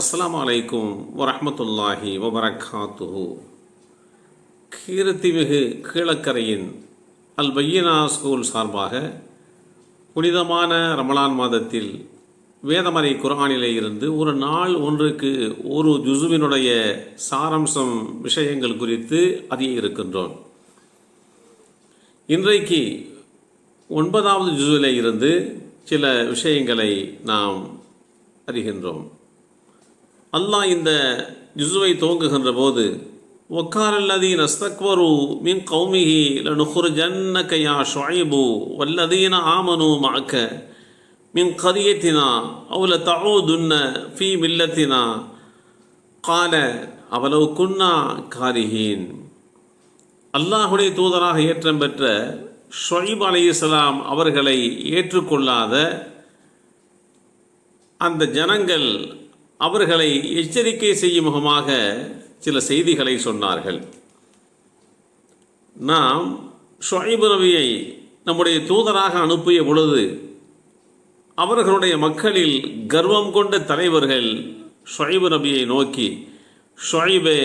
அஸ்லாம் அலைக்கும் வரமத்துல்லாஹி வபரகாத்துஹு. கீர்த்திமிகு கீழக்கரையின் அல் பையனா ஸ்கூல் சார்பாக புனிதமான ரமலான் மாதத்தில் வேதமறை குரானிலே இருந்து ஒரு நாள் ஒன்றுக்கு ஒரு ஜுசுவினுடைய சாரம்சம் விஷயங்கள் குறித்து அறிய இருக்கின்றோம். இன்றைக்கு ஒன்பதாவது ஜுசுவிலே இருந்து சில விஷயங்களை நாம் அறிகின்றோம். அல்லாஹ் இந்த ஜுசுவை துவங்குகின்ற போது ஒக்காரல்லதீன் அஸ்தக்வரு மின் கௌமிஹி லனுஹுர்ஜன்னக கையா ஷுஐபு வல்லதீன ஆமனு மாக்க மின் கரியத்தினா அவுல தவுதுன்ன ஃபீ மில்லத்தினா கால அவ்வளவு குன்னா காரிஹீன் அல்லாஹுடைய தூதராக ஏற்றம் பெற்ற ஷொய்ப் இஸ்லாம் அவர்களை ஏற்றுக்கொள்ளாத அந்த ஜனங்கள் அவர்களை எச்சரிக்கை செய்யும் முகமாக சில செய்திகளை சொன்னார்கள். நாம் ஷொய்பு நபியை நம்முடைய தூதராக அனுப்பிய பொழுது அவர்களுடைய மக்களில் கர்வம் கொண்ட தலைவர்கள் ஷொய்பு நபியை நோக்கி ஷொய்பே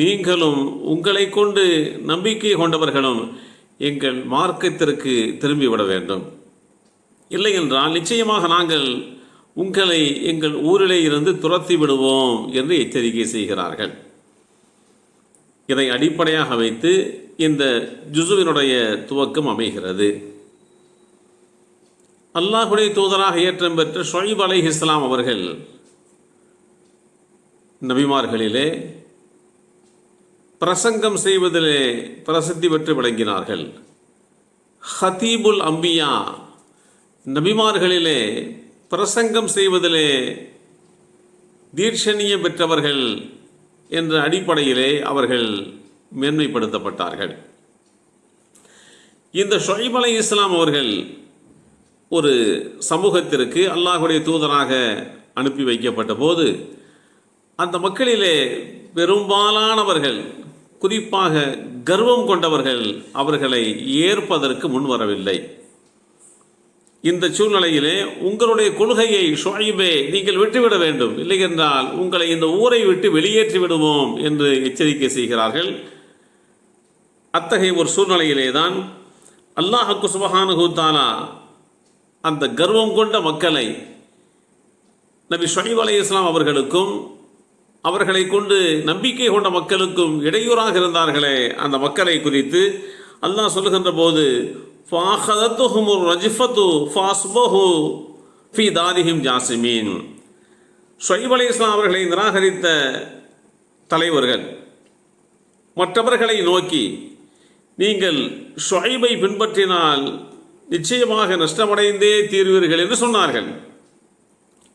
நீங்களும் உங்களை கொண்டு நம்பிக்கை கொண்டவர்களும் எங்கள் மார்க்கத்திற்கு திரும்பிவிட வேண்டும். இல்லை என்றால் நிச்சயமாக நாங்கள் உங்களை எங்கள் ஊரிலே இருந்து துரத்தி விடுவோம் என்று எச்சரிக்கை செய்கிறார்கள். இதை அடிப்படையாக வைத்து இந்த ஜுசுவினுடைய துவக்கம் அமைகிறது. அல்லாஹுடைய தூதராக ஏற்றம் பெற்ற ஷொய்ப் அலை இஸ்லாம் அவர்கள் நபிமார்களிலே பிரசங்கம் செய்வதிலே பிரசித்தி பெற்று விளங்கினார்கள். ஹதீபுல் அம்பியா நபிமார்களிலே பிரசங்கம் செய்வதிலே தீட்சணியம் பெற்றவர்கள் என்ற அடிப்படையிலே அவர்கள் மேன்மைப்படுத்தப்பட்டார்கள். இந்த ஷொய்ப் அலை இஸ்லாம் அவர்கள் ஒரு சமூகத்திற்கு அல்லாஹுடைய தூதராக அனுப்பி வைக்கப்பட்ட போது அந்த மக்களிலே பெரும்பாலானவர்கள் குறிப்பாக கர்வம் கொண்டவர்கள் அவர்களை ஏற்பதற்கு முன்வரவில்லை. இந்த சூழ்நிலையிலே உங்களுடைய கொள்கையை ஷொய்பே நீங்கள் விட்டுவிட வேண்டும். இல்லை என்றால் உங்களை இந்த ஊரை விட்டு வெளியேற்றி விடுவோம் என்று எச்சரிக்கை செய்கிறார்கள். அத்தகைய ஒரு சூழ்நிலையிலே தான் அல்லாஹக்கு சுபஹானுஹூ அந்த கர்வம் கொண்ட மக்களை நபி ஷொஹிப் அலி இஸ்லாம் அவர்களுக்கும் அவர்களை கொண்டு நம்பிக்கை கொண்ட மக்களுக்கும் இடையூறாக இருந்தார்களே அந்த மக்களை குறித்து அல்லாஹ் சொல்லுகின்ற போது ஃபாஹதத்துஹுமுர் ரஜிஃபத்து ஃபாஸ்பஹு ஃபி தாரிஹிம் ஜாசிமீன் ஷொய்ப் அலி இஸ்லாம் அவர்களை நிராகரித்த தலைவர்கள் மற்றவர்களை நோக்கி நீங்கள் ஷொய்பை பின்பற்றினால் நிச்சயமாக நஷ்டமடைந்தே தீர்வீர்கள் என்று சொன்னார்கள்.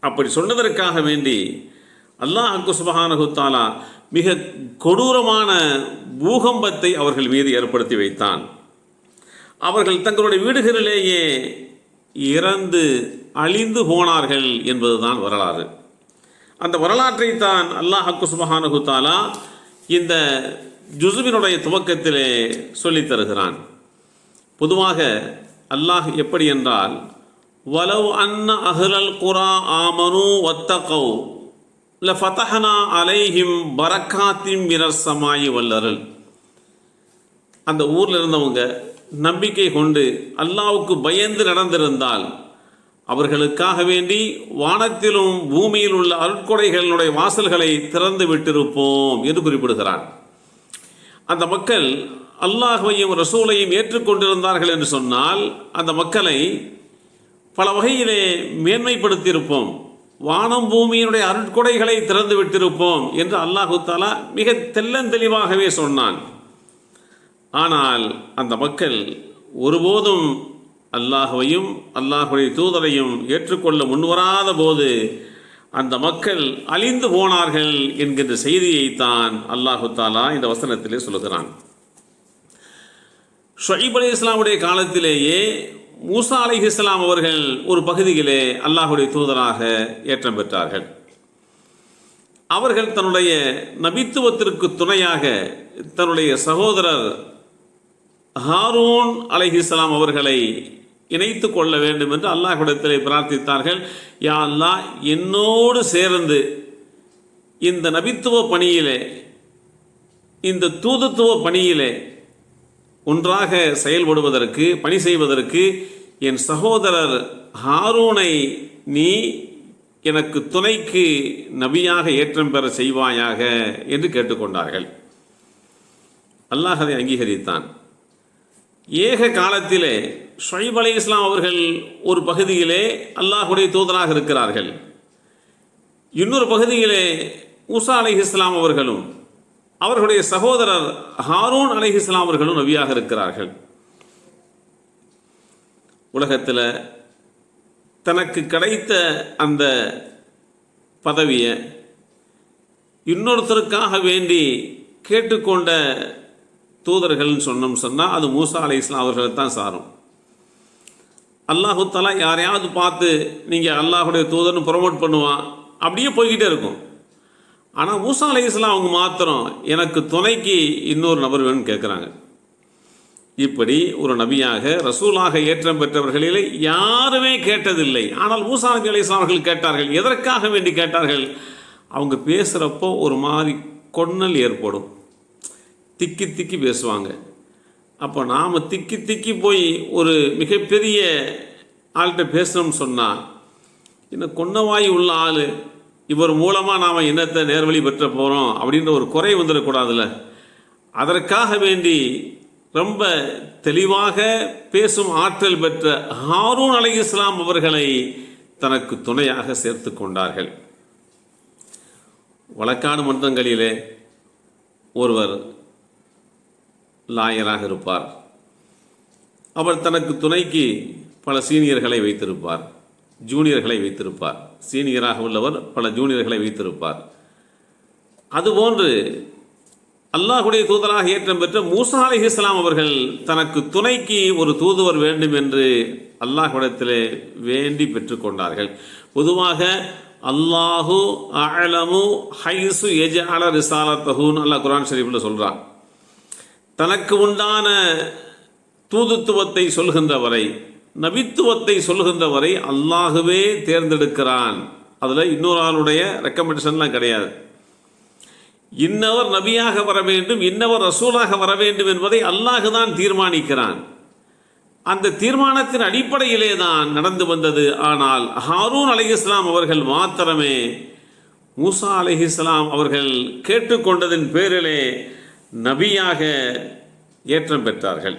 அப்படி சொன்னதற்காக வேண்டி அல்லாஹ் சுபஹானஹு மிக கொடூரமான பூகம்பத்தை அவர்கள் மீது ஏற்படுத்தி வைத்தான். அவர்கள் தங்களுடைய வீடுகளிலேயே இறந்து அழிந்து போனார்கள் என்பதுதான் வரலாறு. அந்த வரலாற்றை தான் அல்லாஹ் சுபஹானஹு தாலா இந்த ஜுசுவினுடைய துவக்கத்திலே சொல்லித் தருகிறான். பொதுவாக அல்லாஹ் எப்படி என்றால் வலவ் அன்ன அஹ்லல் குரா ஆமனு வத்தகௌ ஃபதஹனா அலைஹிம் பரக்காத்தின் மிரர் சமாயி வல்லருள். அந்த ஊரில் இருந்தவங்க நம்பிக்கை கொண்டு அல்லாவுக்கு பயந்து நடந்திருந்தால் அவர்களுக்காக வேண்டி வானத்திலும் பூமியில் உள்ள அருட்கொடைகளினுடைய வாசல்களை திறந்து விட்டிருப்போம் என்று குறிப்பிடுகிறான். அந்த மக்கள் அல்லாஹையும் ரசூலையும் ஏற்றுக்கொண்டிருந்தார்கள் என்று சொன்னால் அந்த மக்களை பல வகையிலே மேன்மைப்படுத்தியிருப்போம். வானம் பூமியினுடைய அருட்கொடைகளை திறந்து விட்டிருப்போம் என்று அல்லாஹு தாலா மிக தெல்லந்தெளிவாகவே சொன்னான். ஆனால் அந்த மக்கள் ஒருபோதும் அல்லாஹுவையும் அல்லாஹுடைய தூதரையும் ஏற்றுக்கொள்ள முன்வராத போது அந்த மக்கள் அழிந்து போனார்கள் என்கின்ற செய்தியைத்தான் அல்லாஹு தாலா இந்த வசனத்திலே சொல்லுகிறான். ஷொஹிப் அலி இஸ்லாமுடைய காலத்திலேயே மூசா அலி இஸ்லாம் அவர்கள் ஒரு பகுதியிலே அல்லாஹுடைய தூதராக ஏற்றம் பெற்றார்கள். அவர்கள் தன்னுடைய நபித்துவத்திற்கு துணையாக தன்னுடைய சகோதரர் ஹாரூன் அலைஹிஸ்லாம் அவர்களை இணைத்து கொள்ள வேண்டும் என்று அல்லாஹ்விடத்திலே பிரார்த்தித்தார்கள். யா அல்லாஹ் என்னோடு சேர்ந்து இந்த நபித்துவ பணியிலே இந்த தூதுத்துவ பணியிலே ஒன்றாக செயல்படுவதற்கு பணி செய்வதற்கு என் சகோதரர் ஹாரூனை நீ எனக்கு துணைக்கு நபியாக ஏற்றம் பெற செய்வாயாக என்று கேட்டுக்கொண்டார்கள். அல்லாஹ் அதை அங்கீகரித்தான். ஏக காலத்திலே ஷொய்ப் அலை இஸ்லாம் அவர்கள் ஒரு பகுதியிலே அல்லாஹுடைய தூதராக இருக்கிறார்கள். இன்னொரு பகுதியிலே உசா அலை இஸ்லாம் அவர்களும் அவர்களுடைய சகோதரர் ஹாரூன் அலை இஸ்லாம் அவர்களும் நபியாக இருக்கிறார்கள். உலகத்தில் தனக்கு கிடைத்த அந்த பதவியை இன்னொருத்தருக்காக வேண்டி கேட்டுக்கொண்ட தூதர்கள்னு சொன்னோம் சொன்னால் அது மூசா அலை இஸ்லாம் அவர்களை தான் சாரும். அல்லாஹு தலா யாரையாவது பார்த்து நீங்கள் அல்லாஹுடைய தூதர்னு ப்ரொமோட் பண்ணுவான் அப்படியே போய்கிட்டே இருக்கும். ஆனால் மூசா அலை இஸ்லாம் அவங்க மாத்திரம் எனக்கு துணைக்கு இன்னொரு நபர் வேணும்னு கேட்குறாங்க இப்படி ஒரு நபியாக ரசூலாக ஏற்றம் பெற்றவர்களிலே யாருமே கேட்டதில்லை. ஆனால் மூசா நபி இஸ்லாம் அவர்கள் கேட்டார்கள். எதற்காக வேண்டி கேட்டார்கள்? அவங்க பேசுகிறப்போ ஒரு மாதிரி கொன்னல் ஏற்படும். திக்கி திக்கி பேசுவாங்க. அப்போ நாம் திக்கி திக்கி போய் ஒரு மிகப்பெரிய ஆள்கிட்ட பேசணும்னு சொன்னால் இன்னும் கொன்னவாய் உள்ள ஆள் இவர் மூலமாக நாம் என்னத்தை நேர்வழி பெற்ற போகிறோம் அப்படின்ற ஒரு குறை வந்துடக்கூடாதுல்ல. அதற்காக வேண்டி ரொம்ப தெளிவாக பேசும் ஆற்றல் பெற்ற ஹாரூன் அலை இஸ்லாம் அவர்களை தனக்கு துணையாக சேர்த்து கொண்டார்கள். வழக்காடு மன்றங்களிலே ஒருவர் லாயராக இருப்பார். அவர் தனக்கு துணைக்கு பல சீனியர்களை வைத்திருப்பார். ஜூனியர்களை வைத்திருப்பார். சீனியராக உள்ளவர் பல ஜூனியர்களை வைத்திருப்பார். அதுபோன்று அல்லாஹுடைய தூதராக ஏற்றம் பெற்ற மூசா அலி இஸ்லாம் அவர்கள் தனக்கு துணைக்கு ஒரு தூதுவர் வேண்டும் என்று அல்லாஹுடத்தில் வேண்டி பெற்றுக்கொண்டார்கள் பொதுவாக அல்லாஹு அழமு ஹைசு எஜ அல ரிசாலத்தஹூன் அல்லாஹ் குரான் ஷரீஃபில் சொல்கிறான் தனக்கு உண்டான தூதுத்துவத்தை சொல்கின்றவரை நபித்துவத்தை சொல்கின்றவரை வரை தேர்ந்தெடுக்கிறான். அதில் இன்னொரு ஆளுடைய ரெக்கமெண்டேஷன்லாம் கிடையாது. இன்னவர் நபியாக வர வேண்டும் இன்னவர் ரசூலாக வர வேண்டும் என்பதை அல்லாஹு தான் தீர்மானிக்கிறான். அந்த தீர்மானத்தின் அடிப்படையிலே தான் நடந்து வந்தது. ஆனால் ஹாரூன் அலி இஸ்லாம் அவர்கள் மாத்திரமே மூசா அலி இஸ்லாம் அவர்கள் கேட்டுக்கொண்டதின் பேரிலே நபியாக ஏற்றம் பெற்றார்கள்.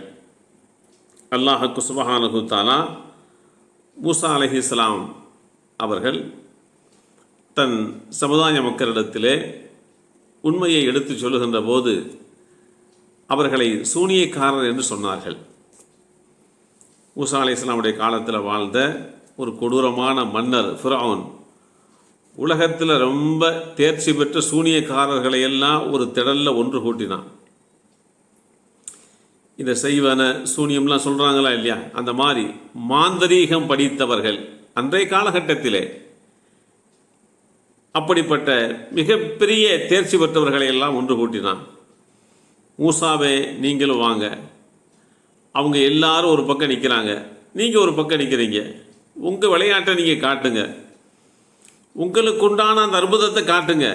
அல்லாஹுக்கு சுபஹானு தாலா மூசா அலஹி இஸ்லாம் அவர்கள் தன் சமுதாய மக்களிடத்திலே உண்மையை எடுத்து சொல்லுகின்ற போது அவர்களை சூனியக்காரர் என்று சொன்னார்கள். மூசா அலி இஸ்லாமுடைய காலத்தில் வாழ்ந்த ஒரு கொடூரமான மன்னர் ஃபிரவுன் உலகத்தில் ரொம்ப தேர்ச்சி பெற்ற சூனியக்காரர்களை எல்லாம் ஒரு திடலில் ஒன்று கூட்டினான். இந்த செய்வன சூனியம்லாம் சொல்கிறாங்களா இல்லையா? அந்த மாதிரி மாந்தரீகம் படித்தவர்கள் அன்றைய காலகட்டத்திலே அப்படிப்பட்ட மிகப்பெரிய தேர்ச்சி பெற்றவர்களை எல்லாம் ஒன்று கூட்டினான். மூசாவே நீங்களும் வாங்க. அவங்க எல்லாரும் ஒரு பக்கம் நிற்கிறாங்க நீங்கள் ஒரு பக்கம் நிற்கிறீங்க உங்கள் விளையாட்டை நீங்கள் காட்டுங்க. உங்களுக்கு உண்டான அந்த அற்புதத்தை காட்டுங்க.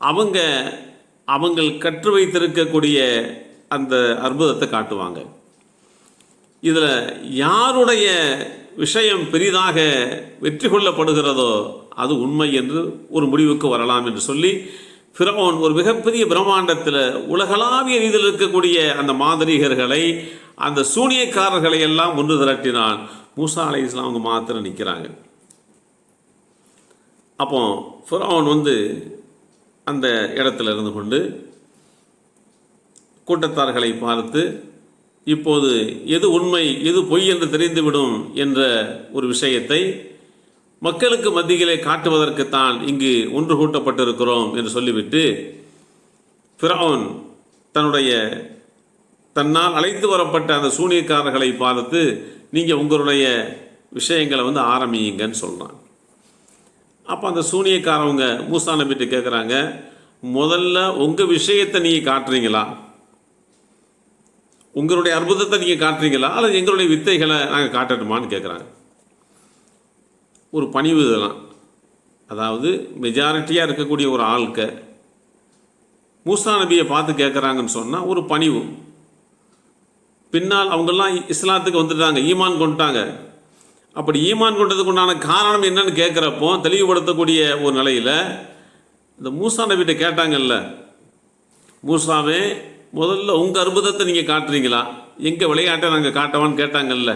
அவங்க அவங்கள் கற்று வைத்திருக்கக்கூடிய அந்த அற்புதத்தை காட்டுவாங்க. இதில் யாருடைய விஷயம் பெரிதாக வெற்றி கொள்ளப்படுகிறதோ அது உண்மை என்று ஒரு முடிவுக்கு வரலாம் என்று சொல்லி பிரமோன் ஒரு மிகப்பெரிய பிரம்மாண்டத்தில் உலகளாவிய ரீதியில் இருக்கக்கூடிய அந்த மாந்திரிகர்களை அந்த சூனியக்காரர்களை எல்லாம் ஒன்று திரட்டினான். மூசா அலை இஸ்லாம் அவங்க மாத்திரம் நிற்கிறாங்க அப்போ ஃபிரௌன் வந்து அந்த இடத்துல இருந்து கொண்டு கூட்டத்தார்களை பார்த்து இப்போது எது உண்மை எது பொய் என்று தெரிந்துவிடும் என்ற ஒரு விஷயத்தை மக்களுக்கு மத்தியிலே காட்டுவதற்குத்தான் இங்கு ஒன்று கூட்டப்பட்டிருக்கிறோம் என்று சொல்லிவிட்டு ஃபிரவுன் தன்னுடைய தன்னால் அழைத்து வரப்பட்ட அந்த சூனியக்காரர்களை பார்த்து நீங்கள் உங்களுடைய விஷயங்களை வந்து ஆரம்பியுங்கன்னு சொல்கிறான் அப்போ அந்த சூனியக்காரவங்க மூசா நபிட்டு கேட்குறாங்க முதல்ல உங்கள் விஷயத்தை நீங்கள் காட்டுறீங்களா? உங்களுடைய அற்புதத்தை நீங்கள் காட்டுறீங்களா? அல்லது எங்களுடைய வித்தைகளை நாங்கள் காட்டட்டுமான்னு கேட்குறாங்க ஒரு பணிவு இதெல்லாம். அதாவது மெஜாரிட்டியாக இருக்கக்கூடிய ஒரு ஆளுக்க மூசா நபியை பார்த்து கேட்குறாங்கன்னு சொன்னால் ஒரு பணிவு. பின்னால் அவங்கெல்லாம் இஸ்லாத்துக்கு வந்துட்டாங்க ஈமான் கொண்டுட்டாங்க. அப்படி ஈமான் கொண்டதுக்கு உண்டான காரணம் என்னன்னு கேட்குறப்போ தெளிவுபடுத்தக்கூடிய ஒரு நிலையில் இந்த மூசா நபிகிட்ட கேட்டாங்கல்ல மூசாவே முதல்ல உங்கள் அற்புதத்தை நீங்கள் காட்டுறீங்களா? எங்கள் விளையாட்டை நாங்கள் காட்டவான்னு கேட்டாங்கல்ல.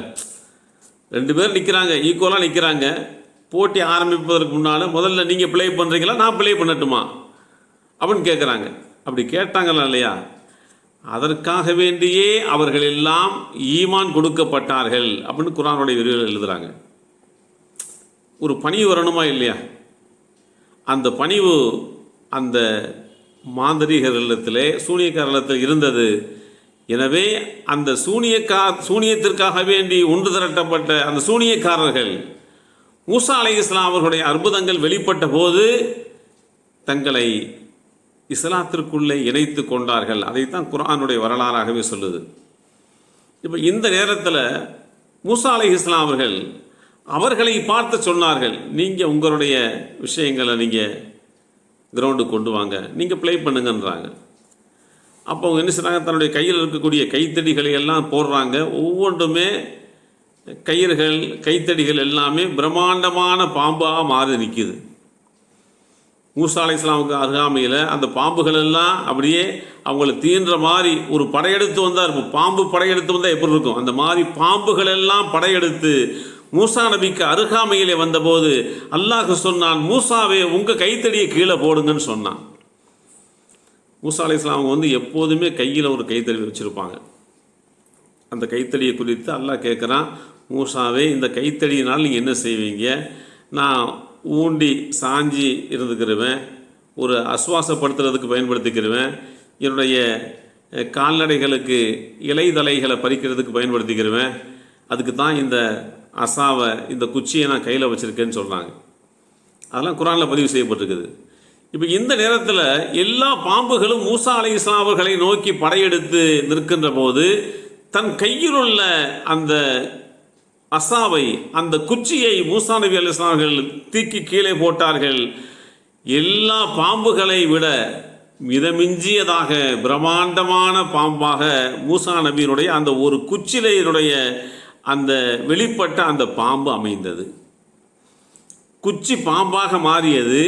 ரெண்டு பேர் நிற்கிறாங்க ஈக்குவலாக நிற்கிறாங்க போட்டி ஆரம்பிப்பதற்கு முன்னால் முதல்ல நீங்கள் ப்ளே பண்ணுறீங்களா நான் ப்ளே பண்ணட்டுமா? அப்படின்னு கேட்குறாங்க அப்படி கேட்டாங்களா இல்லையா? அதற்காக வேண்டியே அவர்கள் எல்லாம் ஈமான் கொடுக்கப்பட்டார்கள் அப்படின்னு குரானுடைய விரிவில் எழுதுகிறாங்க ஒரு பணிவு வரணுமா இல்லையா? அந்த பணிவு அந்த மாந்தரிகரிடத்திலே சூனியக்காரத்தில் இருந்தது. எனவே அந்த சூனியக்கா சூனியத்திற்காக வேண்டி ஒன்று திரட்டப்பட்ட அந்த சூனியக்காரர்கள் மூசா அலை இஸ்லாம் அவர்களுடைய அற்புதங்கள் வெளிப்பட்ட போது தங்களை இஸ்லாத்திற்குள்ளே இணைத்து கொண்டார்கள். அதைத்தான் குரானுடைய வரலாறாகவே சொல்லுது. இப்போ இந்த நேரத்தில் மூசா அலை இஸ்லாம் அவர்கள் அவர்களை பார்த்து சொன்னார்கள் நீங்கள் உங்களுடைய விஷயங்களை நீங்கள் கிரவுண்டுக்கு கொண்டு வாங்க நீங்கள் ப்ளே பண்ணுங்கன்றாங்க. அப்போ அவங்க என்ன செய்றாங்க? தன்னுடைய கையில் இருக்கக்கூடிய கைத்தடிகளை எல்லாம் போடுறாங்க. ஒவ்வொன்றுமே கயிறுகள் கைத்தடிகள் எல்லாமே பிரம்மாண்டமான பாம்பாக மாறி நிற்கிது மூசா அலி இஸ்லாமுக்கு அருகாமையில் அந்த பாம்புகள் எல்லாம் அப்படியே அவங்கள தீன்ற மாதிரி ஒரு படையெடுத்து வந்தால் இருக்கும் பாம்பு படையெடுத்து வந்தால் எப்படி இருக்கும்? அந்த மாதிரி பாம்புகள் எல்லாம் படையெடுத்து மூசா நபிக்கு அருகாமையிலே வந்தபோது அல்லாஹ் சொன்னான் மூசாவே உங்கள் கைத்தடியை கீழே போடுங்கன்னு சொன்னான். மூசா அலி இஸ்லாம் அவங்க வந்து எப்போதுமே கையில் ஒரு கைத்தடி வச்சுருப்பாங்க. அந்த கைத்தடியை குறித்து அல்லாஹ் கேட்குறான் மூசாவே இந்த கைத்தடியினால் நீங்கள் என்ன செய்வீங்க? நான் ஊண்டி சாஞ்சி இருந்துக்கிறவேன் ஒரு அசுவாசப்படுத்துறதுக்கு பயன்படுத்திக்கிறவேன் என்னுடைய கால்நடைகளுக்கு இலைதலைகளை பறிக்கிறதுக்கு பயன்படுத்திக்கிறவேன் அதுக்கு தான் இந்த அசாவை இந்த குச்சியை நான் கையில் வச்சுருக்கேன்னு சொல்கிறாங்க அதெல்லாம் குரானில் பதிவு செய்யப்பட்டிருக்குது. இப்போ இந்த நேரத்தில் எல்லா பாம்புகளும் மூசா அலை இஸ்லாம் அவர்களை நோக்கி படையெடுத்து நிற்கின்ற போது தன் கையில் உள்ள அந்த அசாவை அந்த குச்சியை மூசா நபி அலி இஸ்லாமர்கள் தீக்கி கீழே போட்டார்கள். எல்லா பாம்புகளை விட மிதமிஞ்சியதாக பிரம்மாண்டமான பாம்பாக மூசா நபியினுடைய அந்த ஒரு குச்சிலையினுடைய அந்த வெளிப்பட்ட அந்த பாம்பு அமைந்தது. குச்சி பாம்பாக மாறியது.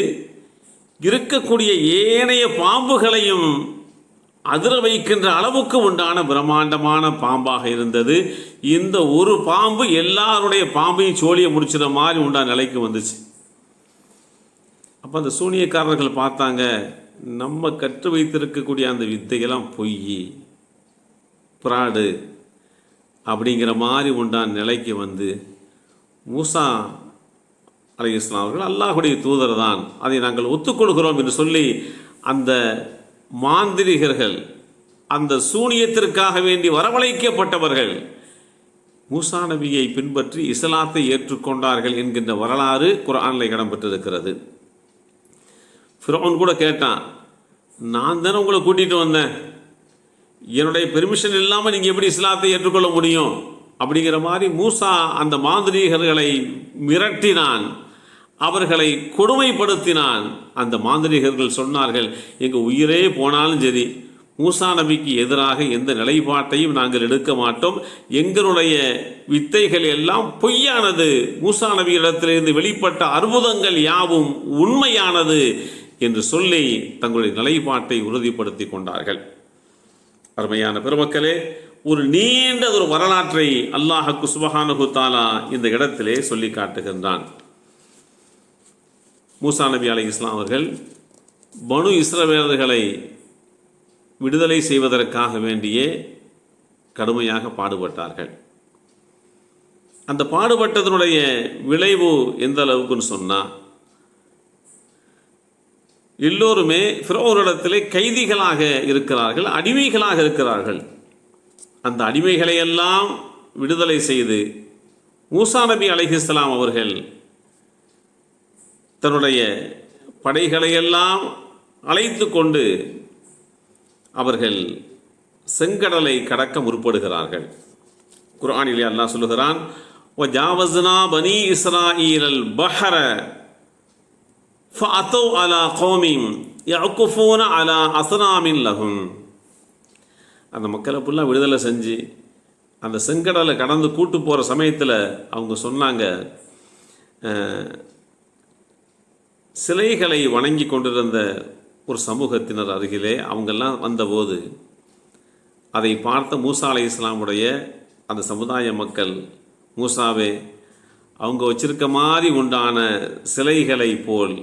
இருக்கக்கூடிய ஏனைய பாம்புகளையும் அதிர வைக்கின்ற அளவுக்கு உண்டான பிரம்மாண்டமான பாம்பாக இருந்தது. இந்த ஒரு பாம்பு எல்லாருடைய பாம்பையும் சோழியை முடிச்சிட மாதிரி உண்டான நிலைக்கு வந்துச்சு. அப்போ அந்த சூனியக்காரர்கள் பார்த்தாங்க நம்ம கற்று வைத்திருக்கக்கூடிய அந்த வித்தையெல்லாம் பொய் பிராடு அப்படிங்கிற மாதிரி உண்டான நிலைக்கு வந்து மூசா அலை இஸ்லாம் அவர்கள் அல்லாஹுடைய தூதர் தான் அதை நாங்கள் ஒத்துக்கொள்கிறோம் என்று சொல்லி அந்த மாந்திரிகர்கள் அந்த சூனியத்திற்காக வேண்டி வரவழைக்கப்பட்டவர்கள் மூசா நபியை பின்பற்றி இஸ்லாத்தை ஏற்றுக்கொண்டார்கள் என்கின்ற வரலாறு குரானில் இடம்பெற்றிருக்கிறது. ஃபிரோன் கூட கேட்டான் நான் தானே உங்களை கூட்டிகிட்டு வந்தேன். என்னுடைய பெர்மிஷன் இல்லாமல் நீங்கள் எப்படி இஸ்லாத்தை ஏற்றுக்கொள்ள முடியும்? அப்படிங்கிற மாதிரி மூசா அந்த மாந்திரீகர்களை மிரட்டினான். அவர்களை கொடுமைப்படுத்தினான் அந்த மாந்திரிகர்கள் சொன்னார்கள் எங்கள் உயிரே போனாலும் சரி மூசா நபிக்கு எதிராக எந்த நிலைப்பாட்டையும் நாங்கள் எடுக்க மாட்டோம். எங்களுடைய வித்தைகள் எல்லாம் பொய்யானது. மூசா நபியிடத்திலிருந்து வெளிப்பட்ட அற்புதங்கள் யாவும் உண்மையானது என்று சொல்லி தங்களுடைய நிலைப்பாட்டை உறுதிப்படுத்தி கொண்டார்கள். அருமையான பெருமக்களே ஒரு நீண்ட ஒரு வரலாற்றை அல்லாஹக்கு சுபஹானஹு தாலா இந்த இடத்திலே சொல்லி காட்டுகின்றான். மூசா நபி அலி இஸ்லாம் அவர்கள் பனு இஸ்ரவேலர்களை விடுதலை செய்வதற்காக வேண்டியே கடுமையாக பாடுபட்டார்கள். அந்த பாடுபட்டதனுடைய விளைவு எந்த அளவுக்குன்னு சொன்னால் எல்லோருமே ஃபிரோரிடத்திலே கைதிகளாக இருக்கிறார்கள் அடிமைகளாக இருக்கிறார்கள். அந்த அடிமைகளை எல்லாம் விடுதலை செய்து மூசா நபி அலைஹிஸ்லாம் அவர்கள் தன்னுடைய படைகளையெல்லாம் அழைத்து கொண்டு அவர்கள் செங்கடலை கடக்க முற்படுகிறார்கள். குரானிலே அல்லாஹ் சொல்லுகிறான் ஜாவஸ்னா பனி இஸ்ராயில் பஹர ஃபஅத்தௌ அலா கௌமிம் யஅகுஃபூன அலா அஸ்னாமின் லஹும். அந்த மக்களை ஃபுல்லாக விடுதலை செஞ்சு அந்த செங்கடலை கடந்து கூட்டு போகிற சமயத்தில் அவங்க சொன்னாங்க சிலைகளை வணங்கி கொண்டிருந்த ஒரு சமூகத்தினர் அருகிலே அவங்கெல்லாம் வந்தபோது அதை பார்த்த மூசா அலை இஸ்லாமுடைய அந்த சமுதாய மக்கள் மூசாவே அவங்க வச்சிருக்க மாதிரி உண்டான சிலைகளை போல்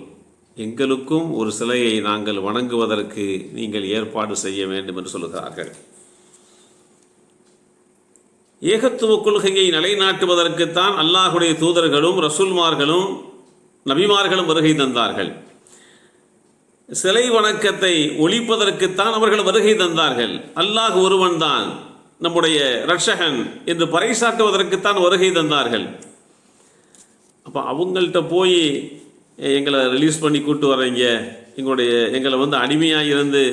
எங்களுக்கும் ஒரு சிலையை நாங்கள் வணங்குவதற்கு நீங்கள் ஏற்பாடு செய்ய வேண்டும் என்று சொல்கிறார்கள் ஏகத்துவ கொள்கையை நிலைநாட்டுவதற்குத்தான் அல்லாஹுடைய தூதர்களும் ரசூல்மார்களும் நபிமார்களும் வருகை தந்தார்கள். சிலை வணக்கத்தை ஒழிப்பதற்குத்தான் அவர்கள் வருகை தந்தார்கள். அல்லாஹ் ஒருவன்தான் நம்முடைய ரட்சகன் என்று பறைசாட்டுவதற்குத்தான் வருகை தந்தார்கள். அப்போ அவங்கள்ட்ட போய் எங்களை ரிலீஸ் பண்ணி கூட்டு வர்றீங்க. எங்களுடைய எங்களை வந்து அடிமையாக இருந்து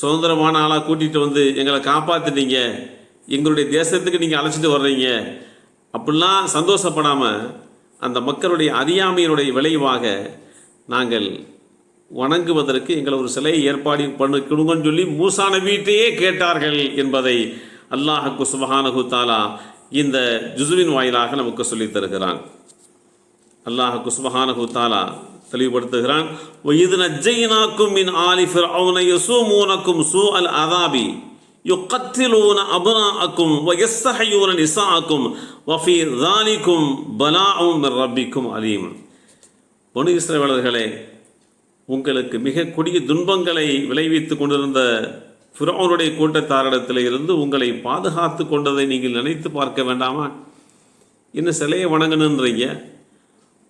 சுதந்திரமான ஆளாக கூட்டிகிட்டு வந்து எங்களை காப்பாற்றிட்டீங்க எங்களுடைய தேசத்துக்கு நீங்கள் அழைச்சிட்டு வர்றீங்க. அப்படிலாம் சந்தோஷப்படாமல் அந்த மக்களுடைய அறியாமையினுடைய விளைவாக நாங்கள் வணங்குவதற்கு எங்களை ஒரு சிலையை ஏற்பாடு பண்ணு சொல்லி மூசா வீட்டையே கேட்டார்கள் என்பதை அல்லாஹ் சுபஹானஹு தாலா இந்த ஜுசுவின் வாயிலாக நமக்கு சொல்லித் தருகிறான். அல்லாஹுக்கு சுபஹானஹு தாலா தெளிவுபடுத்துகிறான். இது நஜ்ஜைனாக்கும் மின் ஆலி ஃபிர்அவுன யசூமூனக்கும் சூ அல் அதாபி யுக்கத்திலூன அபுனாக்கும் வயஸ்தகையூன நிசாக்கும் வஃபி தாலிக்கும் பலாவும் ரப்பிக்கும் அலீம். பொனு இஸ்ரேவலர்களே உங்களுக்கு மிக கொடிய துன்பங்களை விளைவித்து கொண்டிருந்த ஃபிரோனுடைய கூட்டத்தாரிடத்தில் இருந்து உங்களை பாதுகாத்து கொண்டதை நீங்கள் நினைத்து பார்க்க வேண்டாமா? என்ன சிலையை வணங்கணுன்றீங்க?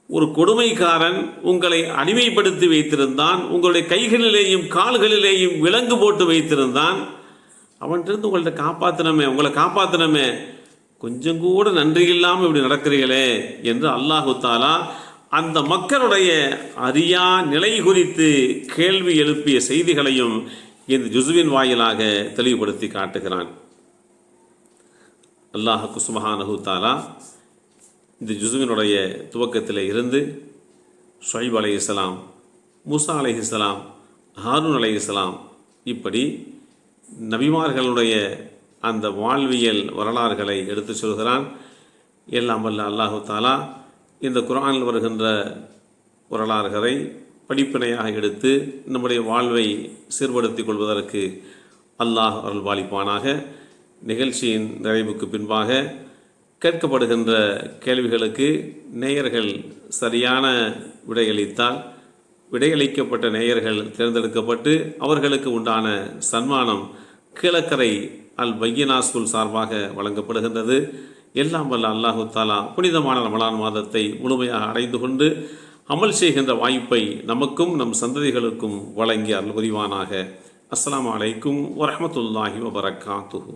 ஒரு கொடுமைக்காரன் உங்களை அடிமைப்படுத்தி வைத்திருந்தான் உங்களுடைய கைகளிலேயும் கால்களிலேயும் விலங்கு போட்டு வைத்திருந்தான் அவன்கிட்ட உங்கள்கிட்ட காப்பாற்றணுமே உங்களை காப்பாற்றணுமே கொஞ்சம் கூட நன்றி இல்லாமல் இப்படி நடக்கிறீங்களே என்று அல்லாஹு தாலா அந்த மக்களுடைய அறியா நிலை குறித்து கேள்வி எழுப்பிய செய்திகளையும் இந்த ஜுசுவின் வாயிலாக தெளிவுபடுத்தி காட்டுகிறான். அல்லாஹ் குசுமஹானஹு தாலா இந்த ஜுசுவினுடைய துவக்கத்தில் இருந்து ஷொய்ப் அலைஹிஸ்ஸலாம் மூசா இஸ்லாம் ஹாரூன் அலைஹிஸ்ஸலாம் இப்படி நபிமார்களுடைய அந்த வாழ்வியல் வரலாறுகளை எடுத்துச் சொல்கிறான். எல்லாம் வல்ல அல்லாஹு தாலா இந்த குரானில் வருகின்ற வரலாறுகளை படிப்பினையாக எடுத்து நம்முடைய வாழ்வை சீர்படுத்திக் கொள்வதற்கு அல்லாஹ் அருள்பாலிப்பானாக நிகழ்ச்சியின் நிறைவுக்கு பின்பாக கேட்கப்படுகின்ற கேள்விகளுக்கு நேயர்கள் சரியான விடையளித்தால் விடையளிக்கப்பட்ட நேயர்கள் தேர்ந்தெடுக்கப்பட்டு அவர்களுக்கு உண்டான சன்மானம் கீழக்கரை அல் பையனா ஸ்கூல் சார்பாக வழங்கப்படுகின்றது. எல்லாம் வல்ல அல்லாஹு தாலா புனிதமான ரமலான் மாதத்தை முழுமையாக அடைந்து கொண்டு அமல் செய்கின்ற வாய்ப்பை நமக்கும் நம் சந்ததிகளுக்கும் வழங்கி அருள் புரிவானாக அஸ்லாம் அலைக்கும் வரமத்துல்லாஹி வபரகாத்துஹு.